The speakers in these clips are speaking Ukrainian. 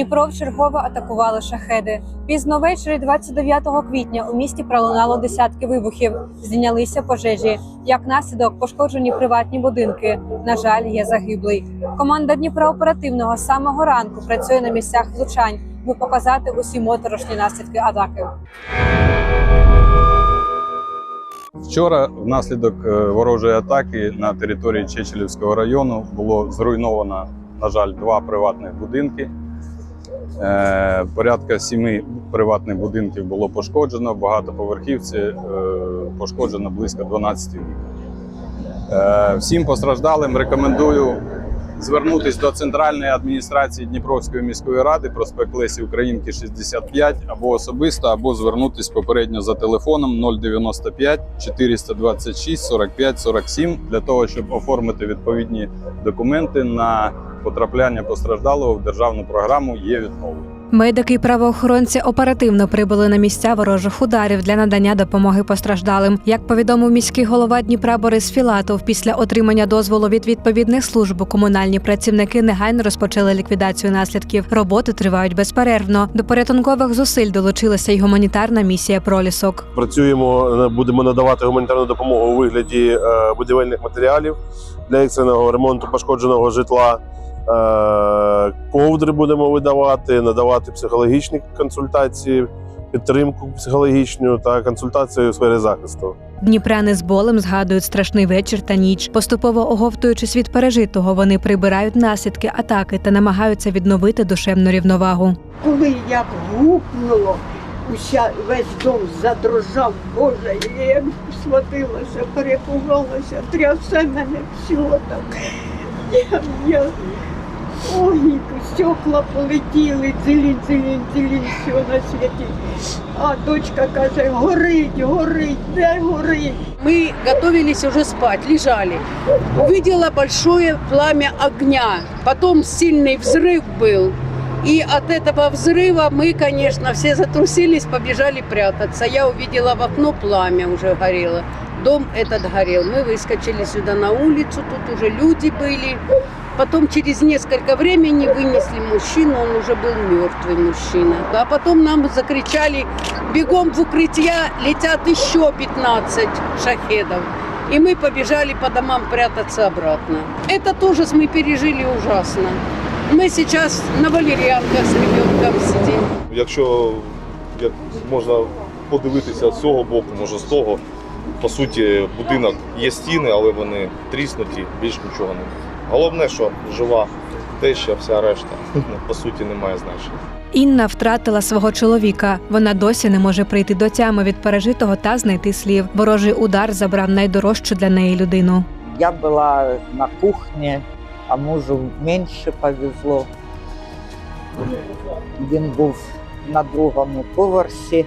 Дніпро вчергове атакували шахеди. Пізно ввечері 29 квітня у місті пролунало десятки вибухів. Здійнялися пожежі. Як наслідок пошкоджені приватні будинки. На жаль, є загиблий. Команда Дніпра оперативного з самого ранку працює на місцях влучань, аби показати усі моторошні наслідки атаки. Вчора, внаслідок е, ворожої атаки на території Чечелівського району було зруйновано, на жаль, два приватних будинки. Е, Порядка сіми приватних будинків було пошкоджено, багатоповерхівці е, пошкоджено близько 12 вікон. Е, Всім постраждалим рекомендую звернутися до центральної адміністрації Дніпровської міської ради, проспект Лесі Українки 65, або особисто, або звернутися попередньо за телефоном 095 426 45 47 для того, щоб оформити відповідні документи на потрапляння постраждалого в державну програму є відновлення. Медики і правоохоронці оперативно прибули на місця ворожих ударів для надання допомоги постраждалим. Як повідомив міський голова Дніпра Борис Філатов, після отримання дозволу від відповідних служб комунальні працівники негайно розпочали ліквідацію наслідків. Роботи тривають безперервно. До порятункових зусиль долучилася й гуманітарна місія пролісок. Працюємо, е, будемо надавати гуманітарну допомогу у вигляді е, будівельних матеріалів для екстреного ремонту пошкодженого житла. Е, Ковдри будемо видавати, надавати психологічні консультації, підтримку психологічну та консультації у сфері захисту. Дніпряни з болем згадують страшний вечір та ніч. Поступово оговтуючись від пережитого, вони прибирають наслідки атаки та намагаються відновити душевну рівновагу. Коли як гукнуло, уся весь дом задрожав, Боже, я як схватилася, перепугалася, трясе мене всього так. Я, я... Ой, стекла полетіли, дзелінь, дзелінь, дзелінь, все на світі. А дочка каже, горить, горить, де горить? Мы готовились уже спать, лежали. Увидела большое пламя огня. Потом сильный взрыв был. И от этого взрыва мы, конечно, все затрусились, побежали прятаться. Я увидела в окно пламя уже горело. Дом этот горел. Мы выскочили сюда на улицу, тут уже люди были. Потом через несколько времени вынесли мужчину, он уже был мертвый мужчина. А потом нам закричали, бегом в укрытия, летят еще 15 шахедов. И мы побежали по домам прятаться обратно. Это тоже мы пережили ужасно. Мы сейчас на валерьянках с ребенком сидим. Якщо як можна подивитися з цього боку, може з того, по суті, будинок є стіни, але вони тріснуті, більш нічого немає. Головне, що жива теща, вся решта, по суті, не має значення. Інна втратила свого чоловіка. Вона досі не може прийти до тями від пережитого та знайти слів. Ворожий удар забрав найдорожчу для неї людину. Я была на кухне, а мужу менше повезло. Він був на другому поверсі.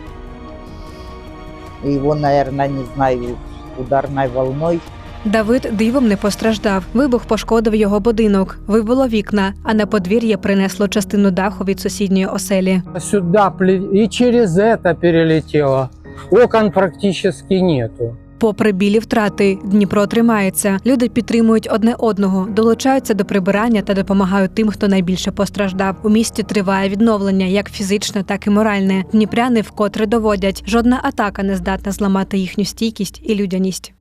Його, мабуть, не знаю, ударною волною. Давид дивом не постраждав. Вибух пошкодив його будинок, вибило вікна, а на подвір'я принесло частину даху від сусідньої оселі. сюда пле- и через это перелетело. Окон практически нету. Попри білі втрати, Дніпро тримається. Люди підтримують одне одного, долучаються до прибирання та допомагають тим, хто найбільше постраждав. У місті триває відновлення, як фізичне, так і моральне. Дніпряни вкотре доводять, жодна атака не здатна зламати їхню стійкість і людяність.